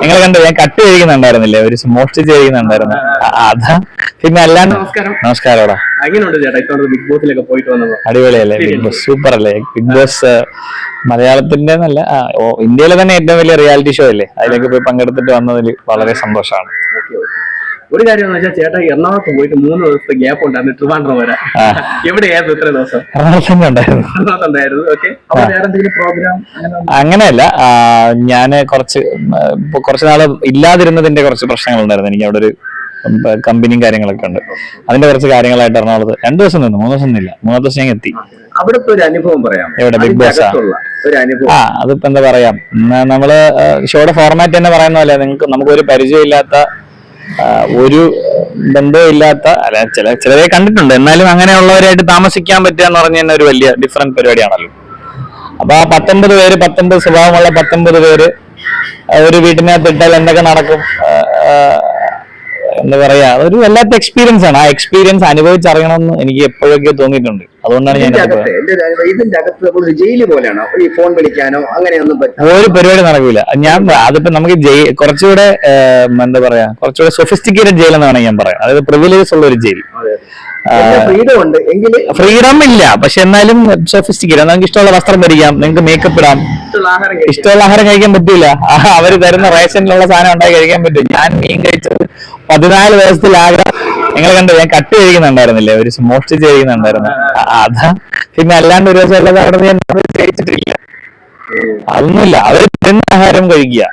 നിങ്ങൾ കണ്ടു ഞാൻ കട്ട് ചെയ്യുന്നുണ്ടായിരുന്നില്ലേ ഒരു മോഷ്ടിച്ച് ചെയ്യുന്നുണ്ടായിരുന്നു അതാ. പിന്നെ അല്ലാണ്ട് നമസ്കാരം. നമസ്കാരോടാ ചേട്ടാ? ഇത്തവണ ബിഗ് ബോസിലൊക്കെ പോയിട്ട് അടിപൊളിയല്ലേ? ബിഗ് ബോസ് സൂപ്പർ അല്ലേ? ബിഗ് ബോസ് മലയാളത്തിന്റെ നല്ല ഇന്ത്യയിലെ തന്നെ ഏറ്റവും വലിയ റിയാലിറ്റി ഷോ അല്ലേ? അതിലേക്ക് പോയി പങ്കെടുത്തിട്ട് വന്നതിൽ വളരെ സന്തോഷമാണ്. ഒരു കാര്യം എന്ന് വെച്ചാൽ ചേട്ടാ എറണാകുളത്ത് പോയിട്ട് മൂന്ന് ദിവസത്തെ ഗ്യാപ്പ് ഉണ്ടായിരുന്നു ട്രിവാൻഡ്രം വരെ. എവിടെയായിരുന്നു ഇത്ര ദിവസം? ഉണ്ടായിരുന്നു. ഓക്കെ പ്രോഗ്രാം അങ്ങനെ അങ്ങനെയല്ല. ഞാൻ കുറച്ച് കുറച്ച് നാൾ ഇല്ലാതിരുന്നതിന്റെ കുറച്ച് പ്രശ്നങ്ങൾ ഉണ്ടായിരുന്നു. എനിക്ക് അവിടെ ഒരു കമ്പനിയും കാര്യങ്ങളൊക്കെ ഉണ്ട്. അതിന്റെ കുറച്ച് കാര്യങ്ങളായിട്ട് എറണാകുളത്ത് രണ്ടു ദിവസം നിന്നു മൂന്ന് ദിവസം നിന്നില്ല. മൂന്നാം ദിവസം ഞാൻ എത്തി. അവിടെ ഒരു അനുഭവം പറയാം എവിടെ? ബിഗ് Boss ആ? ഒരു അതിപ്പോ എന്താ പറയാ? നമ്മൾ ഷോയുടെ ഫോർമാറ്റ് തന്നെ പറയുന്ന പോലെ നിങ്ങൾക്ക് നമുക്കൊരു പരിചയമില്ലാത്ത ആ, ഒരു ബന്ധവും ഇല്ലാത്ത അല്ല ചില ചിലരെ കണ്ടിട്ടുണ്ട്. എന്നാലും അങ്ങനെയുള്ളവരായിട്ട് താമസിക്കാൻ പറ്റുക എന്ന് പറഞ്ഞു തന്നെ ഒരു വലിയ ഡിഫറെന്റ് പരിപാടിയാണല്ലോ. അപ്പൊ ആ പത്തൊമ്പത് പേര് പത്തൊമ്പത് സ്വഭാവമുള്ള പത്തൊമ്പത് പേര് ഒരു വീട്ടിനകത്ത് ഇട്ടാൽ എന്തൊക്കെ നടക്കും? എന്താ പറയാ ഒരു വല്ലാത്ത എക്സ്പീരിയൻസ് ആണ്. ആ എക്സ്പീരിയൻസ് അനുഭവിച്ചറിയണമെന്ന് എനിക്ക് എപ്പോഴൊക്കെ തോന്നിയിട്ടുണ്ട്. അതുകൊണ്ടാണ് ഞാൻ ഇതിന്റെ ഇതിനകത്ത് അകത്ത് നമ്മൾ ജയിൽ പോലെയാണ്? ഈ ഫോൺ വിളിക്കാനോ അങ്ങനെയൊന്നും ഒരു പരിപാടി നടക്കൂല. ഞാൻ അതിപ്പോ നമുക്ക് ജയിൽ കുറച്ചുകൂടെ എന്താ പറയാ കുറച്ചുകൂടെ സൊഫിസ്റ്റിക്കേറ്റഡ് ജയിൽ എന്ന് വേണമെങ്കിൽ ഞാൻ പറയാം. അതായത് പ്രിവിലേജസ് ഉള്ള ഒരു ജയിൽ. ഫ്രീഡം ഉണ്ട് എങ്കിൽ ഫ്രീഡം ഇല്ല പക്ഷെ എന്നാലും നിങ്ങൾക്ക് ഇഷ്ടമുള്ള വസ്ത്രം ധരിക്കാം നിങ്ങൾക്ക് മേക്കപ്പ് ഇടാം. ഇഷ്ടമുള്ള ആഹാരം കഴിക്കാം. കഴിക്കാൻ പറ്റില്ല അവർ തരുന്ന റേഷനിലുള്ള സാധനം ഉണ്ടായി കഴിക്കാൻ പറ്റും. ഞാൻ മീൻ കഴിച്ചത് പതിനാല് ദിവസത്തിലാകെ നിങ്ങൾ കണ്ടു ഞാൻ കട്ട് കഴിക്കുന്നുണ്ടായിരുന്നില്ലേ ഒരു മോഷ്ടിച്ച് കഴിക്കുന്നുണ്ടായിരുന്നു ആ, അതാ. പിന്നെ അല്ലാണ്ട് ഒരു ദിവസം എല്ലാ സാധനം ഞാൻ കഴിച്ചിട്ടില്ല. അതൊന്നുമില്ല. അവർ തരുന്ന ആഹാരം കഴിക്കുക.